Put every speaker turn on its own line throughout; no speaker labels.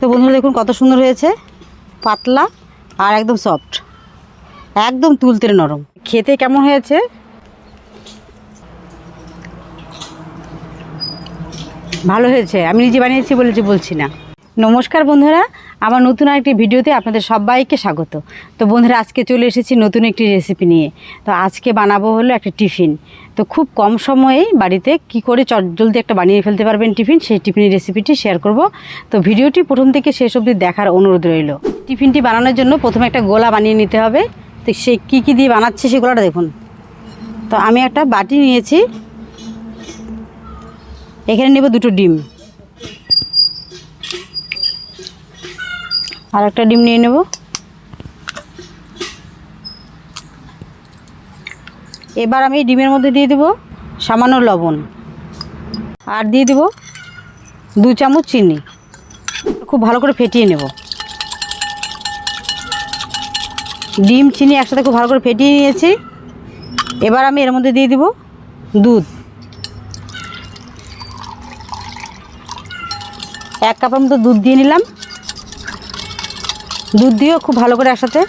তো বন্ধুরা দেখুন কত সুন্দর হয়েছে। পাতলা আর একদম সফট একদম তুলতে নরম। খেতে কেমন হয়েছে? ভালো হয়েছে। আমি নিজে বানিয়েছি বলেছি বলছি না। নমস্কার বন্ধুরা আমার নতুন একটি ভিডিওতে আপনাদের সবাইকে স্বাগত। তো বন্ধুরা, আজকে চলে এসেছি নতুন একটি রেসিপি নিয়ে। তো আজকে বানাবো হলো একটা টিফিন। তো খুব কম সময়েই বাড়িতে কি করে চট জলদি একটা বানিয়ে ফেলতে পারবেন টিফিন, সেই টিফিনের রেসিপিটি শেয়ার করব। তো ভিডিওটি প্রথম থেকে শেষ অবধি দেখার অনুরোধ রইল। টিফিনটি বানানোর জন্য প্রথমে একটা গোলা বানিয়ে নিতে হবে। তো সে কী কী দিয়ে বানাচ্ছে সেই গোলাটা দেখুন। তো আমি একটা বাটি নিয়েছি। এখানে নেব দুটো ডিম। আর একটা ডিম নিয়ে নেব। এবার আমি ডিমের মধ্যে দিয়ে দেব সামান্য লবণ। আর দিয়ে দেব দু চামচ চিনি। খুব ভালো করে ফেটিয়ে নেব। ডিম, চিনি একসাথে খুব ভালো করে ফেটিয়ে নিয়েছি। এবার আমি এর মধ্যে দিয়ে দেব দুধ। এক কাপের মতো দুধ দিয়ে নিলাম। দুধ দিয়েও খুব ভালো করে একসাথে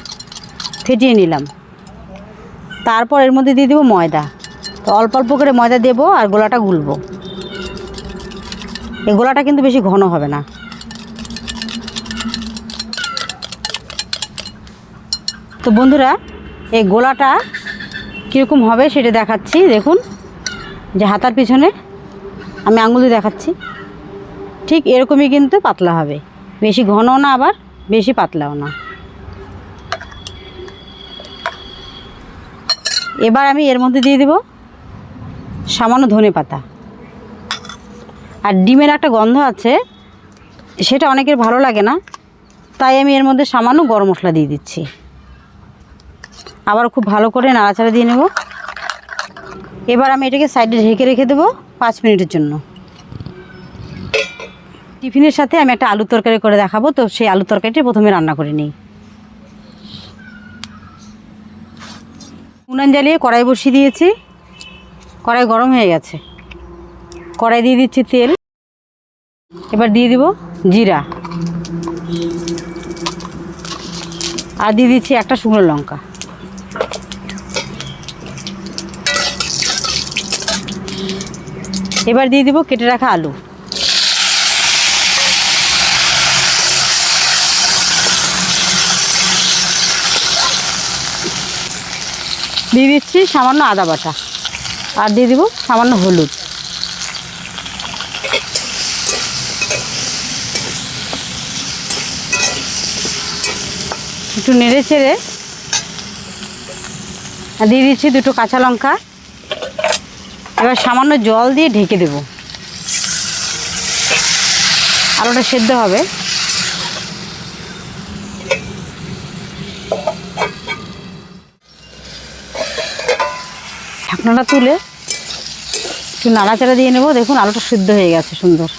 ফেটিয়ে নিলাম। তারপর এর মধ্যে দিয়ে দেবো ময়দা। তো অল্প অল্প করে ময়দা দেবো আর গোলাটা গুলবো। এই গোলাটা কিন্তু বেশি ঘন হবে না। তো বন্ধুরা, এই গোলাটা কীরকম হবে সেটা দেখাচ্ছি। দেখুন, যে হাতার পিছনে আমি আঙুল দেখাচ্ছি। ঠিক এরকমই কিন্তু পাতলা হবে। বেশি ঘনও না আবার বেশি পাতলাও না। এবার আমি এর মধ্যে দিয়ে দেব সামান্য ধনে পাতা। আর ডিমের একটা গন্ধ আছে, সেটা অনেকের ভালো লাগে না, তাই আমি এর মধ্যে সামান্য গরম মশলা দিয়ে দিচ্ছি। আবার খুব ভালো করে নাড়াচাড়া দিয়ে নেব। এবার আমি এটাকে সাইডে ঢেকে রেখে দেবো পাঁচ মিনিটের জন্য। টিফিনের সাথে আমি একটা আলু তরকারি করে দেখাবো। তো সেই আলু তরকারিটা প্রথমে রান্না করে নিই। উনান জ্বালিয়ে কড়াই বসিয়ে দিয়েছি। কড়াই গরম হয়ে গেছে। কড়াই দিয়ে দিচ্ছি তেল। এবার দিয়ে দিব জিরা। আর দিয়ে দিচ্ছি একটা শুকনো লঙ্কা। এবার দিয়ে দিব কেটে রাখা আলু। দিয়ে দিচ্ছি সামান্য আদা বাটা। আর দিয়ে দিব সামান্য হলুদ। একটু নেড়ে চেড়ে। আর দিয়ে দিচ্ছি দুটো কাঁচা লঙ্কা। এবার সামান্য জল দিয়ে ঢেকে দেব। আলুটা সেদ্ধ হবে। ঢাকনাটা তুলে একটু নাড়াচাড়া দিয়ে নেব। দেখুন, আলুটা সিদ্ধ হয়ে গেছে, সুন্দর।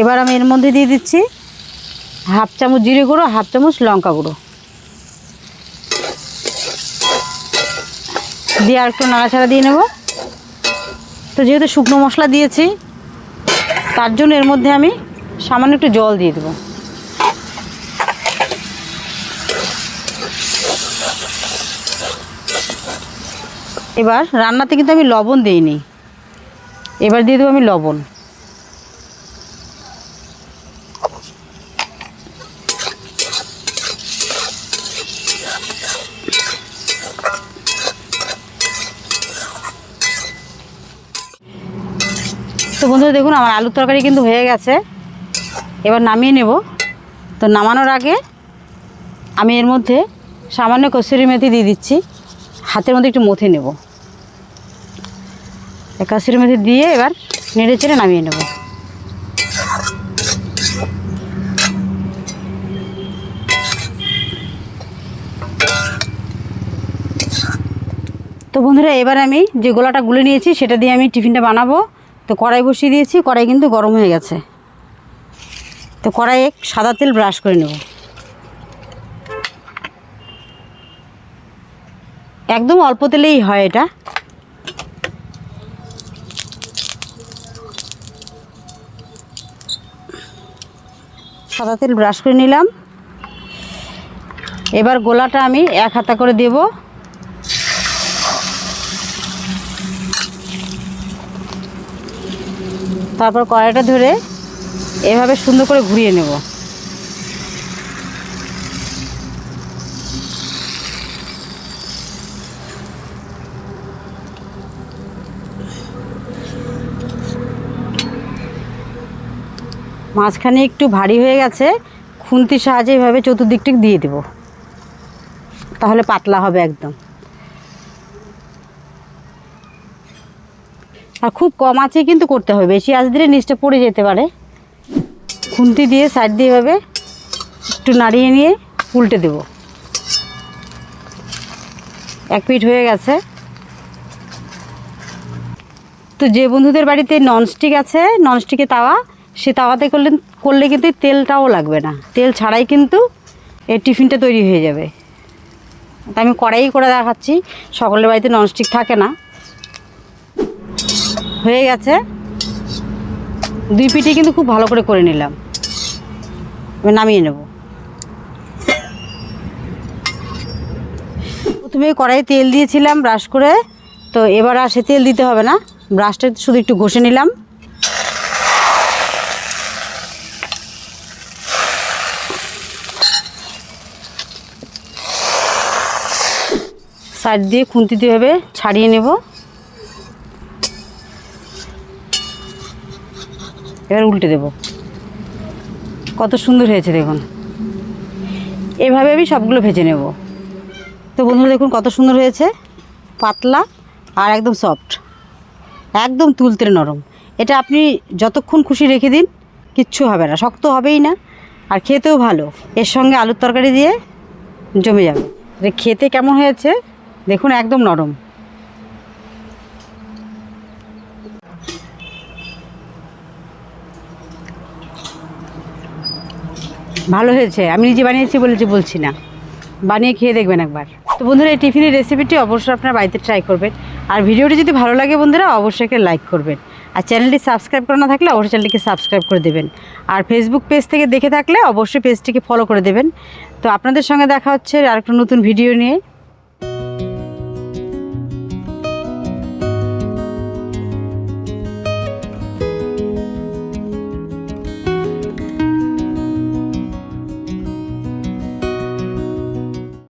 এবার আমি এর মধ্যে দিয়ে দিচ্ছি হাফ চামচ জিরে গুঁড়ো, হাফ চামচ লঙ্কা গুঁড়ো। দিয়ে আর একটু নাড়াচাড়া দিয়ে নেব। তো যেহেতু শুকনো মশলা দিয়েছি, তার জন্য এর মধ্যে আমি সামান্য একটু জল দিয়ে দেবো। এবার রান্নাতে কিন্তু আমি লবণ দিইনি। এবার দিয়ে দেবো আমি লবণ। তো বন্ধুরা দেখুন, আমার আলুর তরকারি কিন্তু হয়ে গেছে। এবার নামিয়ে নেব। তো নামানোর আগে আমি এর মধ্যে সামান্য কসুরি মেথি দিয়ে দিচ্ছি। হাতের মধ্যে একটু মথে নেব। কসুরি মেথি দিয়ে এবার নেড়ে চেড়ে নামিয়ে নেব। তো বন্ধুরা, এবার আমি যে গোলাটা গুলে নিয়েছি, সেটা দিয়ে আমি টিফিনটা বানাবো। তো কড়াই বসিয়ে দিয়েছি, কড়াই কিন্তু গরম হয়ে গেছে। তো কড়াইয়ে সাদা তেল ব্রাশ করে নেব। একদম অল্প তেলেই হয় এটা। সাদা তেল ব্রাশ করে নিলাম। এবার গোলাটা আমি এক হাতা করে দেব। তারপর কড়াইটা ধরে এভাবে সুন্দর করে ঘুরিয়ে নেব। মাঝখানে একটু ভারী হয়ে গেছে খুন্তির সাহায্যে এভাবে চতুর্দিকটি দিয়ে দেব। তাহলে পাতলা হবে একদম। আর খুব কম আছে কিন্তু করতে হবে, বেশি আঁচ দিলে নিচটা পড়ে যেতে পারে। খুন্তি দিয়ে সাইড দিয়ে এভাবে একটু নাড়িয়ে নিয়ে উল্টে দেব। এক পিঠ হয়ে গেছে। তো যে বন্ধুদের বাড়িতে ননস্টিক আছে ননস্টিকে তাওয়া সে তাওয়াতে করলে করলে কিন্তু তেলটাও লাগবে না। তেল ছাড়াই কিন্তু এই টিফিনটা তৈরি হয়ে যাবে। তা আমি কড়াই করে দেখাচ্ছি, সকলের বাড়িতে ননস্টিক থাকে না। হয়ে গেছে। দুই পিঠে কিন্তু খুব ভালো করে করে নিলাম। এবার নামিয়ে নেব। প্রথমে কড়াইয়ে তেল দিয়েছিলাম ব্রাশ করে, তো এবার আর সে তেল দিতে হবে না। ব্রাশটা শুধু একটু ঘষে নিলাম। সাইড দিয়ে খুন্তি দিয়ে হবে ছাড়িয়ে নেব। এবার উল্টে দেব। কত সুন্দর হয়েছে দেখুন। এভাবে আমি সবগুলো ভেজে নেব। তো বন্ধুরা দেখুন কত সুন্দর হয়েছে। পাতলা আর একদম সফট একদম তুলতে নরম। এটা আপনি যতক্ষণ খুশি রেখে দিন, কিচ্ছু হবে না। শক্ত হবেই না। আর খেতেও ভালো। এর সঙ্গে আলুর তরকারি দিয়ে জমে যাবে। খেতে কেমন হয়েছে? দেখুন, একদম নরম। ভালো হয়েছে। আমি নিজে বানিয়েছি বলেছি, বলছি না। বানিয়ে খেয়ে দেখবেন একবার। তো বন্ধুরা, এই টিফিনের রেসিপিটি অবশ্যই আপনারা বাড়িতে ট্রাই করবেন। আর ভিডিওটি যদি ভালো লাগে বন্ধুরা, অবশ্যই একটা লাইক করবেন। আর চ্যানেলটি সাবস্ক্রাইব করা না থাকলে অবশ্যই চ্যানেলটিকে সাবস্ক্রাইব করে দেবেন। আর ফেসবুক পেজ থেকে দেখে থাকলে অবশ্যই পেজটিকে ফলো করে দেবেন। তো আপনাদের সঙ্গে দেখা হচ্ছে আরেকটা নতুন ভিডিও নিয়ে।